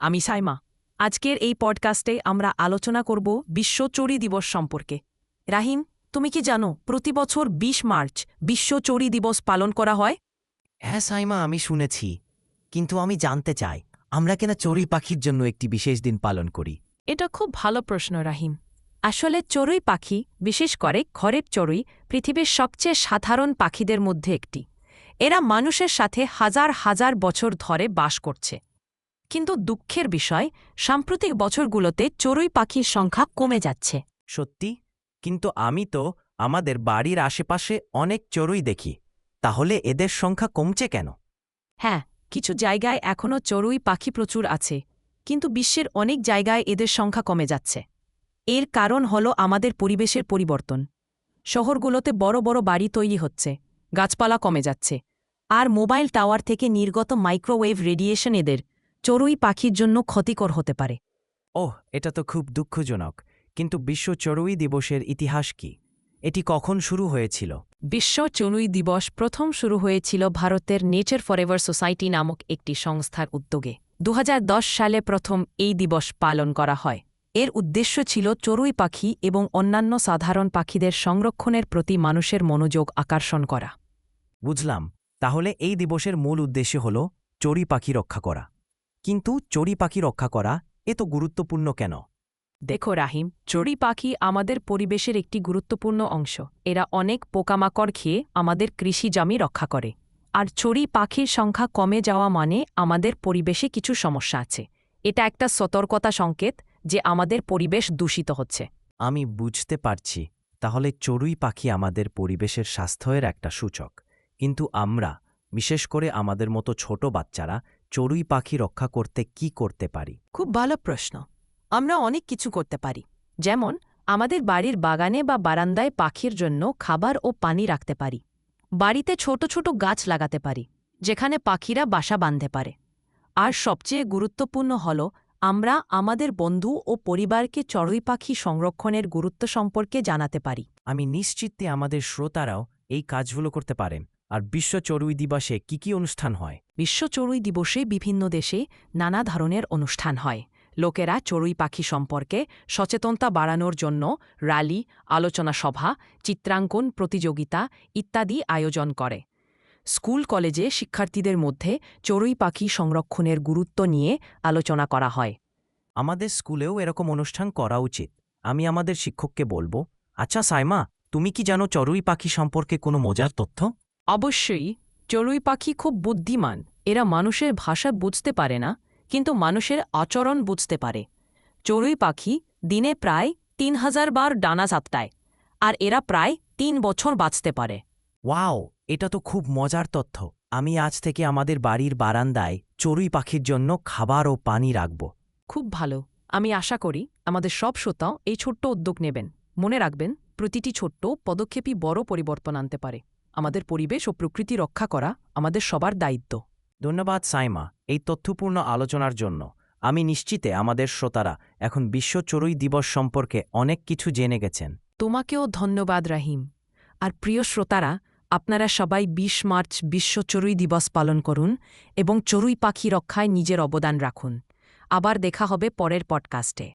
আমি সাইমা। আজকের এই পডকাস্টে আমরা আলোচনা করব বিশ্ব চড়ুই দিবস সম্পর্কে। রাহিম তুমি কি জানো প্রতি বছর ২০ মার্চ বিশ্ব চড়ুই দিবস পালন করা হয়? হ্যাঁ সাইমা আমি শুনেছি। কিন্তু আমি জানতে চাই আমরা কেন চড়ুই পাখির জন্য একটি বিশেষ দিন পালন করি? এটা খুব ভালো প্রশ্ন রাহিম। আসলে চড়ুই পাখি বিশেষ করে ঘরের চড়ুই পৃথিবীর সবচেয়ে সাধারণ পাখিদের মধ্যে একটি। এরা মানুষের সাথে হাজার হাজার বছর ধরে বাস করছে। কিন্তু দুঃখের বিষয় সাম্প্রতিক বছরগুলোতে চড়ুই পাখির সংখ্যা কমে যাচ্ছে। সত্যি? কিন্তু আমি তো আমাদের বাড়ির আশেপাশে অনেক চড়ুই দেখি। তাহলে এদের সংখ্যা কমছে কেন? হ্যাঁ কিছু জায়গায় এখনও চড়ুই পাখি প্রচুর আছে কিন্তু বিশ্বের অনেক জায়গায় এদের সংখ্যা কমে যাচ্ছে। এর কারণ হল আমাদের পরিবেশের পরিবর্তন। শহরগুলোতে বড় বড় বাড়ি তৈরি হচ্ছে গাছপালা কমে যাচ্ছে আর মোবাইল টাওয়ার থেকে নির্গত মাইক্রোওয়েভ রেডিয়েশন এদের চড়ুই পাখির জন্য ক্ষতিকর হতে পারে। ওহ এটা তো খুব দুঃখজনক। কিন্তু বিশ্ব চড়ুই দিবসের ইতিহাস কি? এটি কখন শুরু হয়েছিল? বিশ্ব চড়ুই দিবস প্রথম শুরু হয়েছিল ভারতের নেচার ফরেভার সোসাইটি নামক একটি সংস্থার উদ্যোগে। দু হাজার দশ সালে প্রথম এই দিবস পালন করা হয়। এর উদ্দেশ্য ছিল চড়ুই পাখি এবং অন্যান্য সাধারণ পাখিদের সংরক্ষণের প্রতি মানুষের মনোযোগ আকর্ষণ করা। বুঝলাম। তাহলে এই দিবসের মূল উদ্দেশ্য হল চড়ুই পাখি রক্ষা করা। কিন্তু চড়ুই পাখি রক্ষা করা এ তো গুরুত্বপূর্ণ কেন? দেখো রাহিম চড়ুই পাখি আমাদের পরিবেশের একটি গুরুত্বপূর্ণ অংশ। এরা অনেক পোকামাকড় খেয়ে আমাদের কৃষি জমি রক্ষা করে। আর চড়ুই পাখির সংখ্যা কমে যাওয়া মানে আমাদের পরিবেশে কিছু সমস্যা আছে। এটা একটা সতর্কতা সংকেত যে আমাদের পরিবেশ দূষিত হচ্ছে। আমি বুঝতে পারছি। তাহলে চড়ুই পাখি আমাদের পরিবেশের স্বাস্থ্যের একটা সূচক। কিন্তু আমরা বিশেষ করে আমাদের মতো ছোট বাচ্চারা চড়ুই পাখি রক্ষা করতে কি করতে পারি? খুব ভালো প্রশ্ন। আমরা অনেক কিছু করতে পারি। যেমন আমাদের বাড়ির বাগানে বা বারান্দায় পাখির জন্য খাবার ও পানি রাখতে পারি। বাড়িতে ছোট ছোট গাছ লাগাতে পারি যেখানে পাখিরা বাসা বাঁধতে পারে। আর সবচেয়ে গুরুত্বপূর্ণ হল আমরা আমাদের বন্ধু ও পরিবারকে চড়ুই পাখি সংরক্ষণের গুরুত্ব সম্পর্কে জানাতে পারি। আমি নিশ্চিত আমাদের শ্রোতারাও এই কাজগুলো করতে পারেন। আর বিশ্ব চড়ুই দিবসে কি কি অনুষ্ঠান হয়? বিশ্ব চড়ুই দিবসে বিভিন্ন দেশে নানা ধরনের অনুষ্ঠান হয়। লোকেরা চড়ুই পাখি সম্পর্কে সচেতনতা বাড়ানোর জন্য র্যালি আলোচনা সভা চিত্রাঙ্কন প্রতিযোগিতা ইত্যাদি আয়োজন করে। স্কুল কলেজে শিক্ষার্থীদের মধ্যে চড়ুই পাখি সংরক্ষণের গুরুত্ব নিয়ে আলোচনা করা হয়। আমাদের স্কুলেও এরকম অনুষ্ঠান করা উচিত। আমি আমাদের শিক্ষককে বলব আচ্ছা সাইমা তুমি কি জানো চড়ুই পাখি সম্পর্কে কোনো মজার তথ্য? অবশ্যই চড়ুই পাখি খুব বুদ্ধিমান। এরা মানুষের ভাষা বুঝতে পারে না কিন্তু মানুষের আচরণ বুঝতে পারে। চড়ুই পাখি দিনে প্রায় তিন হাজার বার ডানা চাপটায় আর এরা প্রায় তিন বছর বাঁচতে পারে। ওয়াও এটা তো খুব মজার তথ্য। আমি আজ থেকে আমাদের বাড়ির বারান্দায় চড়ুই পাখির জন্য খাবার ও পানি রাখব। খুব ভালো। আমি আশা করি আমাদের সব শ্রোতাও এই ছোট্ট উদ্যোগ নেবেন। মনে রাখবেন প্রতিটি ছোট্ট পদক্ষেপই বড় পরিবর্তন আনতে পারে। আমাদের পরিবেশ ও প্রকৃতি রক্ষা করা আমাদের সবার দায়িত্ব। ধন্যবাদ সাইমা এই তথ্যপূর্ণ আলোচনার জন্য। আমি নিশ্চিতে আমাদের শ্রোতারা এখন বিশ্ব চড়ুই দিবস সম্পর্কে অনেক কিছু জেনে গেছেন। তোমাকেও ধন্যবাদ রাহিম। আর প্রিয় শ্রোতারা আপনারা সবাই ২০ মার্চ বিশ্ব চড়ুই দিবস পালন করুন এবং চড়ুই পাখি রক্ষায় নিজের অবদান রাখুন। আবার দেখা হবে পরের পডকাস্টে।